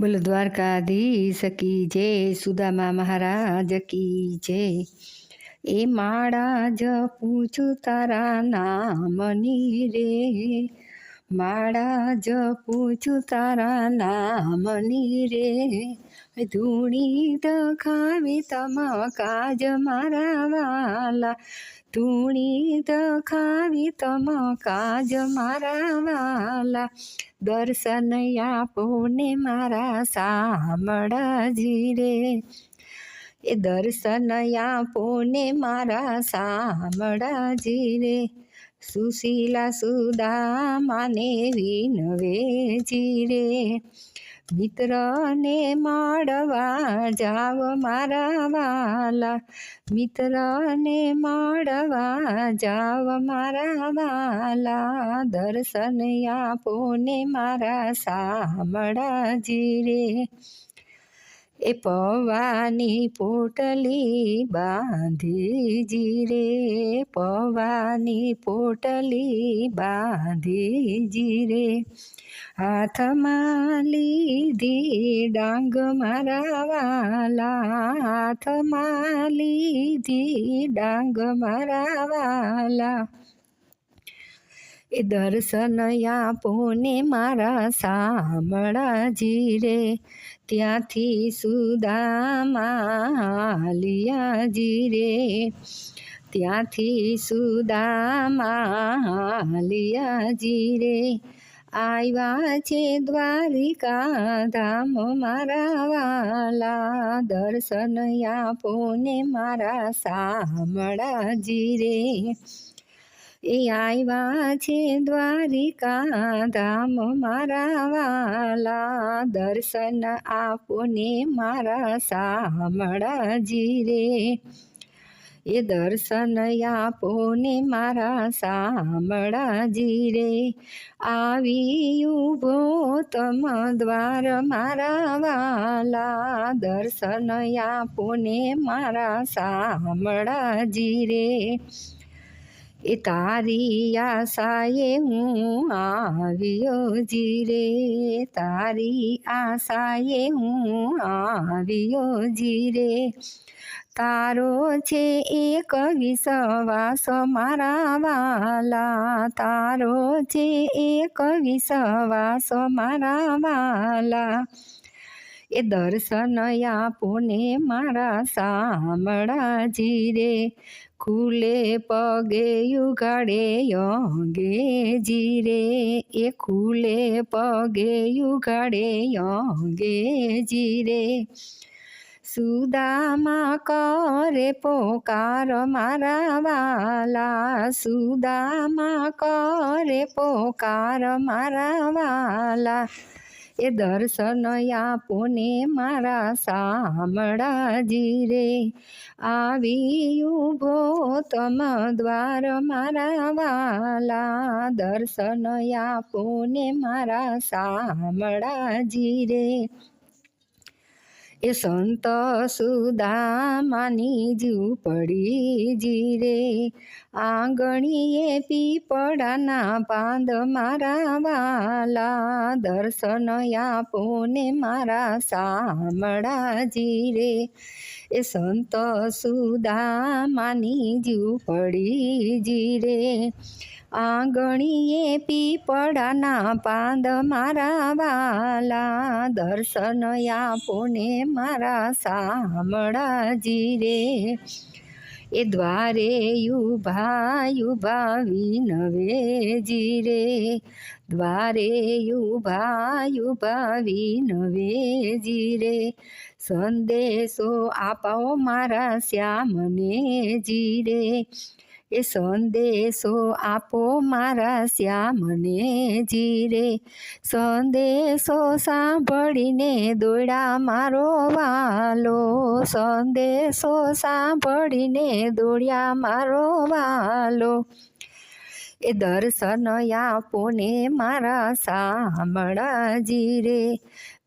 બોલો, દ્વારકાધીશ કી જય, સુદામા મહારાજ કી જય. એ માળા જ પૂછું તારા નામની રે. માળા જપું છું તારા નામની રે ધૂણી દખાવી તમા કાજ મારા વાલા. ધૂણી દખાવી તમા કાજ મારા વાલા. દર્શન આપો ને મારા સામળાજી રે. એ દર્શન આપો ને મારા સામળાજી રે. સુશીલા સુદામાને વિનવે જીરે મિત્રને મળવા જાવ મારા વાલા. મિત્રને મળવા જાવ મારા વાલા. દર્શન આપો ને મારા સામળાજી રે. એ પવાની પોટલી બાંધીજી રે. પવાની પોટલી બાંધીજી રે. હાથમાં લીધી ડાંગ મારા વાલા હાથમાં લીધી ડાંગ મારા વાલા એ દર્શન આપો ને મારા સામળાજી રે ત્યાંથી સુદામા લિયાજી રે ત્યાંથી સુદામા લિયાજી રે આવ્યા છે દ્વારિકા ધામ મારા વાલા. દર્શન આપો ને મારા સામળાજી રે એ આવ્યા છે દ્વારિકા ધામ મારા વાલા. દર્શન આપો ને મારા સામળાજી રે. એ દર્શન આપો ને મારા સામળાજી રે. આવી ઊભો તમ દ્વાર મારા વાલા. દર્શન આપો મારા સામળાજી રે. એ તારી આશાએ હું આવ્યો જીરે. તારી આશાએ હું આવ્યો જીરે. તારો છે એક વિશ્વાસ મારા વાલા. તારો છે એક વિશ્વાસ મારા વાલા. એ દર્શન આપો ને મારા સામળાજી રે ખુલે પગે યુગાડે યોગે જીરે એ ખુલે પગે યુગાડે યોગે જીરે સુદામા કરે પોકાર મારા વાલા. સુદામા કરે પોકાર મારા વાલા. એ દર્શન આપો ને મારા સામળાજી રે આવી ઊભો તમ દ્વાર મારા વાલા, દર્શન આપો ને મારા સામળાજી રે એ સંત સુદામાની ઝૂંપડી જીરે આંગણીએ પીપળાના પાંદ મારા વાલા, દર્શન આપો ને મારા સામળાજી રે. એ સંત સુદામાની ઝૂંપડી જીરે આંગણીએ પીપળાના પાંદ મારા વાલા, દર્શન આપોને મારા સામળાજી રે. એ દ્વારે યુભા યુભા વિનવેજી જીરે દ્વારે યુભા યુભા વિનવેજી જીરે સંદેશો આપો મારા શ્યામને જીરે એ સંદેશો આપો મારા શ્યામને જીરે. સંદેશો સાંભળીને દોડ્યા મારો વાલો. સંદેશો સાંભળીને દોડ્યા મારો વાલો. એ દર્શન આપો ને મારા સામળાજી રે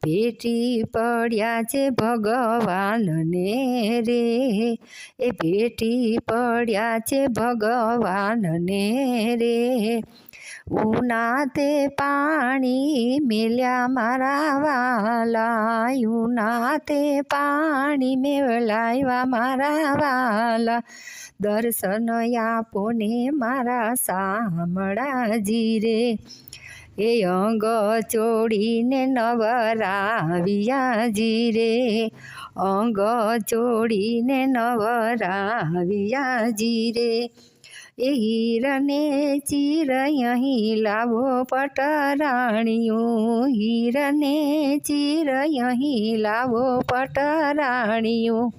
ભેટી પડ્યા છે ભગવાનને રે. એ ભેટી પડ્યા છે ભગવાનને રે. ઉના તે પાણી મેલ્યા મારા વાલા. ઉના તે પાણી મેળાવ્યા મારા વાલા. દર્શન આપો ને મારા શામળાજી રે. એ અંગ ચોડીને નવરાવિયાજી રે. અંગ ચોડીને નવરાવિયાજી રે. એ હીરને ચીર અહીં લાવો પટરાણીયું હીરને ચીર અહીં લાવો પટરાણીયું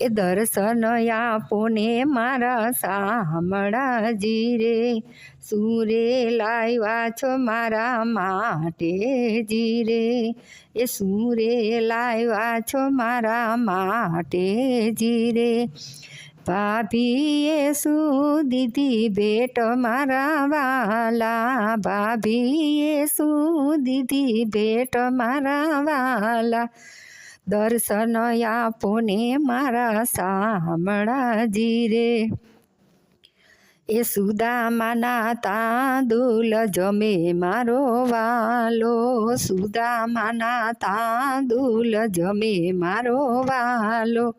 એ દર્શન આપો ને મારા સામળાજી રે સુરે લાવ્યા છો મારા માટે જીરે. એ સુરે લાવ્યા છો મારા માટે જીરે. ભાભીએ શું દીધી ભેટ મારા વાલા ભાભીએ શું દીધી ભેટ મારા વાલા દર્શન આપો મારા શામળાજી રે. એ સુદામાના તાંદુલ જમે મારો વાલો. સુદામાના તાંદુલ જમે મારો વાલો.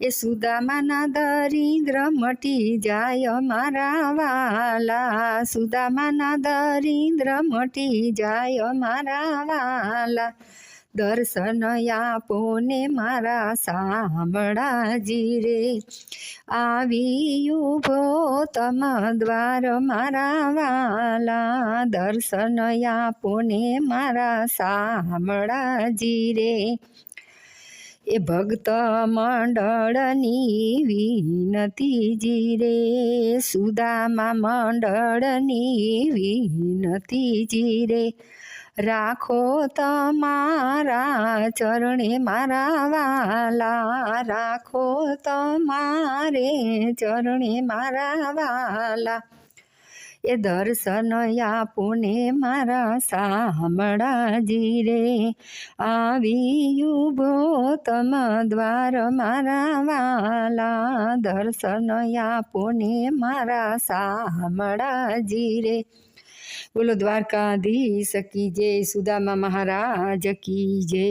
એ સુદામાના દરિદ્ર મટી જાય મારા વાલા. સુદામાના દરિદ્ર મટી જાય મારા વાલા. દર્શન આપો ને મારા સાંભળાજી રે. આવી ઊભો તમ દ્વાર મારા વાલા. દર્શન આપો ને મારા સાંભળાજી રે. એ ભક્ત મંડળની વિનતી જીરે સુદામા મંડળની વિનતી જીરે રાખો તમારા ચરણે મારા વાલા. રાખો તમારે ચરણે મારા વાલા. એ દર્શન આપુને મારા શામળાજી રે આવી ઊભો તમ દ્વાર મારા વાલા દર્શન આપુને મારા શામળાજી રે બોલો દ્વારકાધીશ કી જય, સુદામા મહારાજ કી જય.